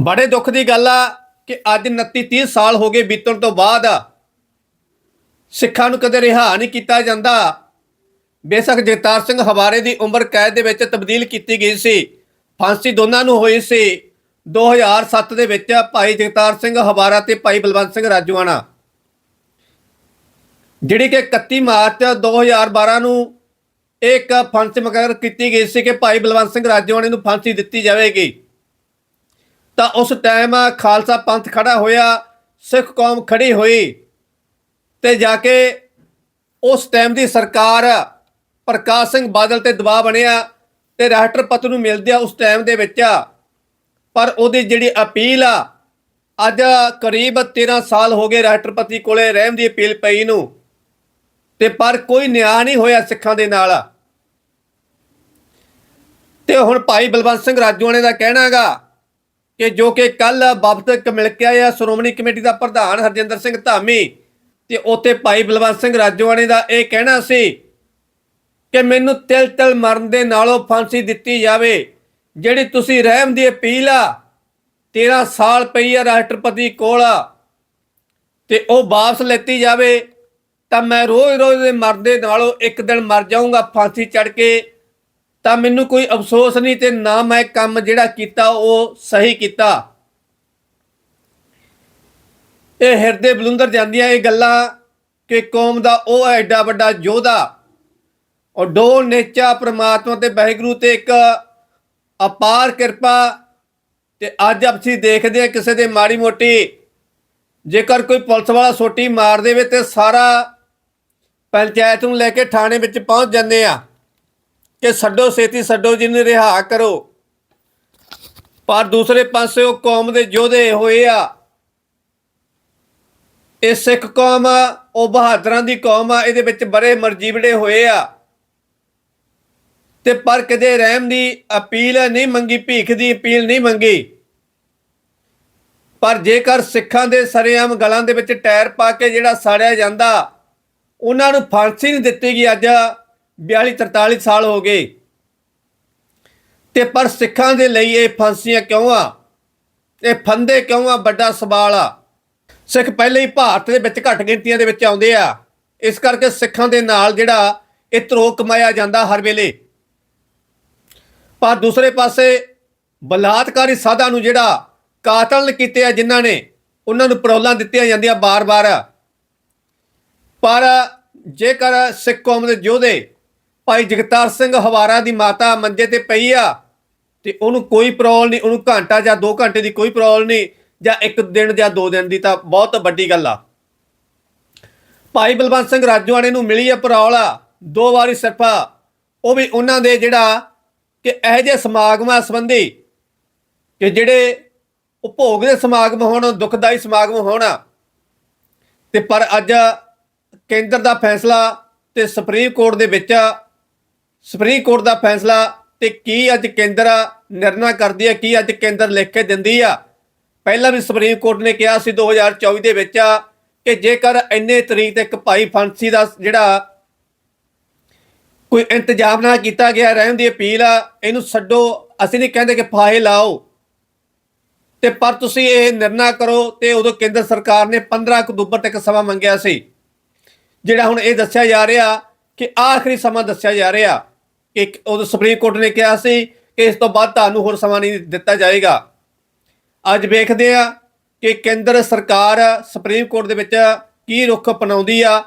ਬੜੇ ਦੁੱਖ ਦੀ ਗੱਲ ਆ ਕਿ ਅੱਜ 29 30 ਸਾਲ ਹੋ ਗਏ ਬੀਤਣ ਤੋਂ ਬਾਅਦ ਸਿੱਖਾਂ ਨੂੰ ਕਦੇ ਰਿਹਾ ਨਹੀਂ ਕੀਤਾ ਜਾਂਦਾ। ਬੇਸ਼ੱਕ ਜਗਤਾਰ ਸਿੰਘ ਹਵਾਰੇ ਦੀ ਉਮਰ ਕੈਦ ਦੇ ਵਿੱਚ ਤਬਦੀਲ ਕੀਤੀ ਗਈ ਸੀ। ਫਾਂਸੀ ਦੋਨਾਂ ਨੂੰ ਹੋਈ ਸੀ। 2007 ਦੇ ਵਿੱਚ ਭਾਈ ਜਗਤਾਰ ਸਿੰਘ ਹਵਾਰਾ ਤੇ ਭਾਈ ਬਲਵੰਤ ਸਿੰਘ ਰਾਜੂਆਣਾ। ਜਿਹੜੀ ਕਿ 31 ਮਾਰਚ 2012 ਨੂੰ ਇੱਕ ਫਾਂਸੀ ਮੁਕਰਰ ਕੀਤੀ ਗਈ ਸੀ ਕਿ ਭਾਈ ਬਲਵੰਤ ਸਿੰਘ ਰਾਜੂਆਣੇ ਨੂੰ ਫਾਂਸੀ ਦਿੱਤੀ ਜਾਵੇਗੀ। ਤਾਂ ਉਸ ਟਾਈਮ ਖਾਲਸਾ ਪੰਥ ਖੜਾ ਹੋਇਆ, ਸਿੱਖ ਕੌਮ ਖੜੀ ਹੋਈ ਤੇ ਜਾ ਕੇ ਉਸ ਟਾਈਮ ਦੀ ਸਰਕਾਰ ਪ੍ਰਕਾਸ਼ ਸਿੰਘ ਬਾਦਲ ਤੇ ਦਬਾਅ ਬਣਿਆ ਤੇ ਰਾਸ਼ਟਰਪਤੀ ਨੂੰ ਮਿਲਦਿਆ ਉਸ ਟਾਈਮ ਦੇ ਵਿੱਚ ਪਰ ਉਹਦੀ ਜਿਹੜੀ ਅਪੀਲ ਆ, ਅੱਜ ਕਰੀਬ 13 ਸਾਲ ਹੋ ਗਏ ਰਾਸ਼ਟਰਪਤੀ ਕੋਲੇ ਰਹਿਮ ਦੀ ਅਪੀਲ ਪਈ ਨੂੰ ਤੇ ਪਰ ਕੋਈ ਨਿਆਂ ਨਹੀਂ ਹੋਇਆ ਸਿੱਖਾਂ ਦੇ ਨਾਲ। ਤੇ ਹੁਣ ਭਾਈ ਬਲਵੰਤ ਸਿੰਘ ਰਾਜੂਆਣੇ ਦਾ ਕਹਿਣਾਗਾ ਕਿ ਜੋ ਕਿ ਕੱਲ ਬਾਬਤਕ ਮਿਲ ਕੇ ਆਇਆ ਸ਼੍ਰੋਮਣੀ ਕਮੇਟੀ ਦਾ ਪ੍ਰਧਾਨ ਹਰਜਿੰਦਰ ਸਿੰਘ ਧਾਮੀ ਤੇ ਉੱਥੇ ਭਾਈ ਬਲਵੰਤ ਸਿੰਘ ਰਾਜੂਆਣੇ ਦਾ ਇਹ ਕਹਿਣਾ ਸੀ ਕਿ ਮੈਨੂੰ ਤਿਲ ਤਿਲ ਮਰਨ ਦੇ ਨਾਲੋਂ ਫਾਂਸੀ ਦਿੱਤੀ ਜਾਵੇ, ਜਿਹੜੀ ਤੁਸੀਂ ਰਹਿਮ ਦੀ ਅਪੀਲ ਆ 13 ਸਾਲ ਪਈ ਆ ਰਾਸ਼ਟਰਪਤੀ ਕੋਲ ਤੇ ਉਹ ਵਾਪਸ ਲੈਤੀ ਜਾਵੇ, ਤਾਂ ਮੈਂ ਰੋਜ਼-ਰੋਜ਼ ਦੇ ਮਰਦੇ ਨਾਲੋਂ ਇੱਕ ਦਿਨ ਮਰ ਜਾਊਂਗਾ, ਫਾਂਸੀ ਚੜ ਕੇ ਤਾਂ ਮੈਨੂੰ ਕੋਈ ਅਫਸੋਸ ਨਹੀਂ ਤੇ ਨਾ ਮੈਂ ਕੰਮ ਜਿਹੜਾ ਕੀਤਾ ਉਹ ਸਹੀ ਕੀਤਾ। ਇਹ ਹਿਰਦੇ ਬਲੁੰਦਰ ਜਾਂਦੀਆਂ ਇਹ ਗੱਲਾਂ ਕਿ ਕੌਮ ਦਾ ਉਹ ਐਡਾ ਵੱਡਾ ਯੋਧਾ ਔਰ ਡੋ ਨੇਚਾ ਪ੍ਰਮਾਤਮਾ ਤੇ ਵਾਹਿਗੁਰੂ ਤੇ ਇੱਕ ਅਪਾਰ ਕਿਰਪਾ ਤੇ ਅੱਜ ਅਸੀਂ ਦੇਖਦੇ ਹਾਂ ਕਿਸੇ ਦੇ ਮਾੜੀ ਮੋਟੀ, ਜੇਕਰ ਕੋਈ ਪੁਲਿਸ ਵਾਲਾ ਸੋਟੀ ਮਾਰ ਦੇਵੇ ਤੇ ਸਾਰਾ ਪੰਚਾਇਤ ਨੂੰ ਲੈ ਕੇ ਥਾਣੇ ਵਿੱਚ ਪਹੁੰਚ ਜਾਂਦੇ ਆ ਕਿ ਛੱਡੋ ਛੇਤੀ ਛੱਡੋ ਜਿਹਨੂੰ ਰਿਹਾ ਕਰੋ। ਪਰ ਦੂਸਰੇ ਪਾਸੇ ਉਹ ਕੌਮ ਦੇ ਯੋਧੇ ਹੋਏ ਆ। ਇਹ ਸਿੱਖ ਕੌਮ ਆ, ਉਹ ਬਹਾਦਰਾਂ ਦੀ ਕੌਮ ਆ, ਇਹਦੇ ਵਿੱਚ ਬੜੇ ਮਰਜੀਵੜੇ ਹੋਏ ਆ। ਤੇ ਪਰ ਕਦੇ ਰਹਿਮ ਦੀ ਅਪੀਲ ਨਹੀਂ ਮੰਗੀ, ਭੀਖ ਦੀ ਅਪੀਲ ਨਹੀਂ ਮੰਗੀ। ਪਰ ਜੇਕਰ ਸਿੱਖਾਂ ਦੇ ਸਰੇਆਮ ਗਲਾਂ ਦੇ ਵਿੱਚ ਟਾਇਰ ਪਾ ਕੇ ਜਿਹੜਾ ਸਾੜਿਆ ਜਾਂਦਾ, ਉਹਨਾਂ ਨੂੰ ਫਾਂਸੀ ਨਹੀਂ ਦਿੱਤੀ ਗਈ ਅੱਜ। 42 43 ਸਾਲ ਹੋ ਗਏ। ਤੇ ਪਰ ਸਿੱਖਾਂ ਦੇ ਲਈ ਇਹ ਫਾਂਸੀਆਂ ਕਿਉਂ ਆ? ਇਹ ਫੰਦੇ ਕਿਉਂ ਆ? ਵੱਡਾ ਸਵਾਲ ਆ। ਸਿੱਖ ਪਹਿਲੇ ਹੀ ਭਾਰਤ ਦੇ ਵਿੱਚ ਘੱਟ ਗਿਣਤੀਆਂ ਦੇ ਵਿੱਚ ਆਉਂਦੇ ਆ। ਇਸ ਕਰਕੇ ਸਿੱਖਾਂ ਦੇ ਨਾਲ ਜਿਹੜਾ ਇਹ ਤਰੋ ਕਮਾਇਆ ਜਾਂਦਾ ਹਰ ਵੇਲੇ। ਪਰ ਦੂਸਰੇ ਪਾਸੇ ਬਲਾਤਕਾਰੀ ਸਾਧਾਂ ਨੂੰ ਜਿਹੜਾ ਕਾਤਲ ਕੀਤੇ ਆ ਜਿਨ੍ਹਾਂ ਨੇ, ਉਹਨਾਂ ਨੂੰ ਪਰੌਲਾਂ ਦਿੱਤੀਆਂ ਜਾਂਦੀਆਂ ਬਾਰ-ਬਾਰ। ਪਰ ਜੇਕਰ ਸਿੱਖ ਕੌਮ ਦੇ ਯੋਧੇ ਭਾਈ ਜਗਤਾਰ ਸਿੰਘ ਹਵਾਰਾ ਦੀ ਮਾਤਾ ਮੰਜੇ ਤੇ ਪਈ ਆ ਤੇ ਉਹਨੂੰ ਕੋਈ ਪ੍ਰੋਬਲਮ ਨਹੀਂ, ਉਹਨੂੰ ਘੰਟਾ ਜਾਂ 2 ਘੰਟੇ ਦੀ ਕੋਈ ਪ੍ਰੋਬਲਮ ਨਹੀਂ ਜਾਂ ਇੱਕ ਦਿਨ ਜਾਂ 2 ਦਿਨ ਦੀ ਤਾਂ ਬਹੁਤ ਵੱਡੀ ਗੱਲ ਆ। ਭਾਈ ਬਲਵੰਤ ਸਿੰਘ ਰਾਜੂਆਣੇ ਨੂੰ ਮਿਲੀ ਆ ਪ੍ਰੋਬਲਮ ਦੋ ਵਾਰੀ ਸਿਰਫ। ਉਹ ਵੀ ਉਹਨਾਂ ਦੇ ਜਿਹੜਾ ਕਿ ਇਹੋ ਜਿਹੇ ਸਮਾਗਮਾਂ ਸੰਬੰਧੀ ਕਿ ਜਿਹੜੇ ਉਪਭੋਗ ਦੇ ਸਮਾਗਮ ਹੋਣ, ਦੁਖਦਾਈ ਸਮਾਗਮ ਹੋਣ। ਤੇ ਪਰ ਅੱਜ ਕੇਂਦਰ ਦਾ ਫੈਸਲਾ ਤੇ ਸੁਪਰੀਮ ਕੋਰਟ ਦੇ ਵਿੱਚ ਸੁਪਰੀਮ ਕੋਰਟ ਦਾ ਫੈਸਲਾ ਤੇ ਕੀ ਅੱਜ ਕੇਂਦਰ ਨਿਰਣਾ ਕਰਦੀ ਹੈ, ਕੀ ਅੱਜ ਕੇਂਦਰ ਲਿਖ ਕੇ ਦਿੰਦੀ ਆ? ਪਹਿਲਾਂ ਵੀ ਸੁਪਰੀਮ ਕੋਰਟ ਨੇ ਕਿਹਾ ਸੀ 2024 ਦੇ ਵਿੱਚ ਕਿ ਜੇਕਰ ਇੰਨੇ ਤਰੀਕ ਤੱਕ ਭਾਈ ਫਾਂਸੀ ਦਾ ਜਿਹੜਾ ਕੋਈ ਇੰਤਜ਼ਾਮ ਨਾ ਕੀਤਾ ਗਿਆ, ਰਹਿਣ ਦੀ ਅਪੀਲ ਆ, ਇਹਨੂੰ ਛੱਡੋ। ਅਸੀਂ ਨਹੀਂ ਕਹਿੰਦੇ ਕਿ ਫਾਹੇ ਲਾਓ। ਤੇ ਪਰ ਤੁਸੀਂ ਇਹ ਨਿਰਣਾ ਕਰੋ ਤੇ ਉਦੋਂ ਕੇਂਦਰ ਸਰਕਾਰ ਨੇ 15 ਅਕਤੂਬਰ ਤੱਕ ਸਮਾਂ ਮੰਗਿਆ ਸੀ। ਜਿਹੜਾ ਹੁਣ ਇਹ ਦੱਸਿਆ ਜਾ ਰਿਹਾ ਕਿ ਆਖਰੀ ਸਮਾਂ ਦੱਸਿਆ ਜਾ ਰਿਹਾ। ਕਿ ਉਦੋਂ ਸੁਪਰੀਮ ਕੋਰਟ ਨੇ ਕਿਹਾ ਸੀ ਕਿ ਇਸ ਤੋਂ ਬਾਅਦ ਤੁਹਾਨੂੰ ਹੋਰ ਸਮਾਂ ਨਹੀਂ ਦਿੱਤਾ ਜਾਏਗਾ। ਅੱਜ ਵੇਖਦੇ ਆ ਕਿ ਕੇਂਦਰ ਸਰਕਾਰ ਸੁਪਰੀਮ ਕੋਰਟ ਦੇ ਵਿੱਚ ਕੀ ਰੁਖ ਅਪਣਾਉਂਦੀ ਆ